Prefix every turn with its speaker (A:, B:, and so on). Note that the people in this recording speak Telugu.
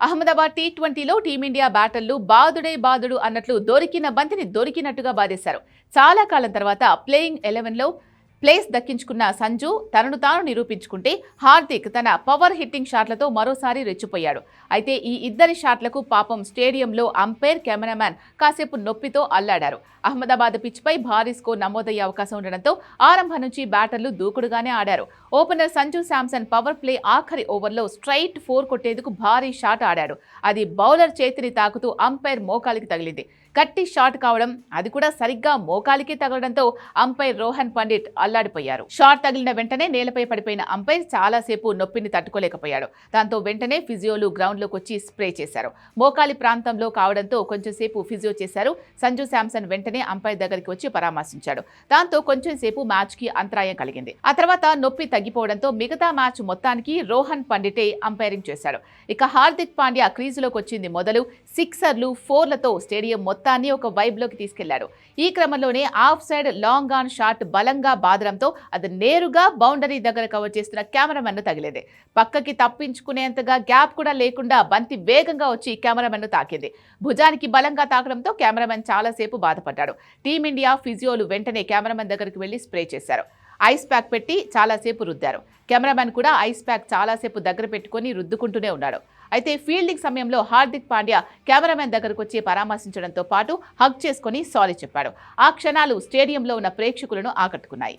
A: అహ్మదాబాద్ టీ ట్వంటీలో టీమిండియా బ్యాటర్లు బాదుడే బాదుడు అన్నట్లు దొరికిన బంతిని దొరికినట్టుగా బాధేశారు చాలా కాలం తర్వాత ప్లేయింగ్ ఎలెవెన్లో ప్లేస్ దక్కించుకున్న సంజు తనను తాను నిరూపించుకుంటే హార్దిక్ తన పవర్ హిట్టింగ్ షాట్లతో మరోసారి రెచ్చిపోయాడు. అయితే ఈ ఇద్దరి షాట్లకు పాపం స్టేడియంలో అంపైర్ కెమెరామ్యాన్ కాసేపు నొప్పితో అల్లాడారు. అహ్మదాబాద్ పిచ్పై భారీ స్కోర్ నమోదయ్యే అవకాశం ఉండడంతో ఆరంభం నుంచి బ్యాటర్లు దూకుడుగానే ఆడారు. Opener Sanju Samson power play ఆఖరి ఓవర్లో స్ట్రైట్ ఫోర్ కొట్టేందుకు భారీ షాట్ ఆడాడు. అది బౌలర్ చేతిని తాకుతూ అంపైర్ మోకాలికి తగిలింది. గట్టి షాట్ కావడం అది కూడా సరిగ్గా మోకాలికి తగలడంతో అంపైర్ రోహన్ పండిట్ అల్లాడిపోయారు. షాట్ తగిలిన వెంటనే నేలపై పడిపోయిన అంపైర్ చాలాసేపు నొప్పిని తట్టుకోలేకపోయాడు. దాంతో వెంటనే ఫిజియోలు గ్రౌండ్లోకి వచ్చి స్ప్రే చేశారు. మోకాలి ప్రాంతంలో కావడంతో కొంచెంసేపు ఫిజియో చేశారు. సంజు శాంసన్ వెంటనే అంపైర్ దగ్గరికి వచ్చి పరామర్శించాడు. దాంతో కొంచెం సేపు మ్యాచ్కి అంతరాయం కలిగింది. ఆ తర్వాత నొప్పి తగ్గిపోవడంతో మిగతా మ్యాచ్ మొత్తానికి రోహన్ పండిటే అంపైరింగ్ చేశాడు. ఇక హార్దిక్ పాండ్యా క్రీజులోకి వచ్చింది మొదలు సిక్సర్లు ఫోర్లతో స్టేడియం మొత్తాన్ని ఒక వైబ్లోకి తీసుకెళ్ళాడు ఈ క్రమంలోనే off side long on shot బలంగా బాదడంతో అది నేరుగా బౌండరీ దగ్గర కవర్ చేస్తున్న కెమెరామెన్ను తగిలేది. పక్కకి తప్పించుకునేంతగా గ్యాప్ కూడా లేకుండా బంతి వేగంగా వచ్చి కెమెరామెన్ను తాకింది. భుజానికి బలంగా తాకడంతో కెమెరామెన్ చాలాసేపు బాధపడ్డాడు. టీమిండియా ఫిజియోలు వెంటనే కెమెరామెన్ దగ్గరికి వెళ్ళి స్ప్రే చేశారు. ఐస్ ప్యాక్ పెట్టి చాలాసేపు రుద్దారు. కెమెరామెన్ కూడా ఐస్ ప్యాక్ చాలాసేపు దగ్గర పెట్టుకొని రుద్దుకుంటూనే ఉన్నాడు. అయితే ఫీల్డింగ్ సమయంలో హార్దిక్ పాండ్యా కెమెరామెన్ దగ్గరకు వచ్చి పరామర్శించడంతో పాటు హగ్ చేసుకొని సారీ చెప్పాడు. ఆ క్షణాలు స్టేడియంలో ఉన్న ప్రేక్షకులను ఆకట్టుకున్నాయి.